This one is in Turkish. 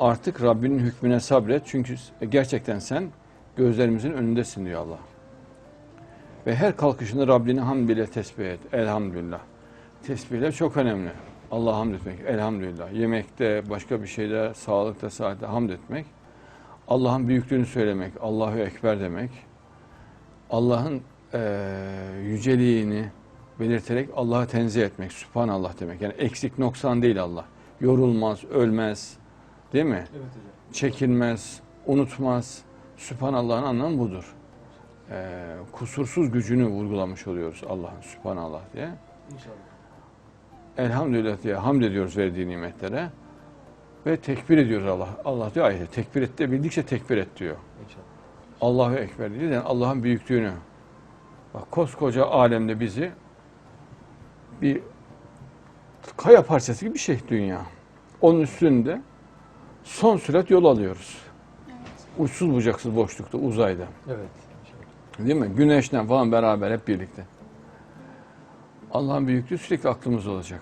Artık Rabbinin hükmüne sabret çünkü gerçekten sen gözlerimizin önündesin diyor Allah. Ve her kalkışında Rabbini hamd ile tesbih et. Elhamdülillah. Tesbihler çok önemli. Allah'a hamd etmek. Elhamdülillah. Yemekte, başka bir şeyde, sağlıkta, saatte hamd etmek. Allah'ın büyüklüğünü söylemek. Allahu Ekber demek. Allah'ın eee yüceliğini belirterek Allah'ı tenzih etmek. Sübhanallah demek. Yani eksik noksan değil Allah. Yorulmaz, ölmez. Değil mi? Evet hocam. çekinmez, unutmaz. Sübhanallah'ın anlamı budur. Ee, kusursuz gücünü vurgulamış oluyoruz Allah'ın Sübhanallah diye. İnşallah. Elhamdülillah diye hamd ediyoruz verdiği nimetlere. Ve tekbir ediyoruz Allah. Allah diyor ayette tekbir et de bildikçe tekbir et diyor. İnşallah. Allahu Ekber diyor. Yani Allah'ın büyüklüğünü. Bak koskoca alemde bizi bir kaya parçası gibi bir şey dünya. Onun üstünde son sürat yol alıyoruz. Uçsuz bucaksız boşlukta, uzayda. Evet. Değil mi? Güneşle falan beraber hep birlikte. Allah'ın büyüklüğü sürekli aklımızda olacak.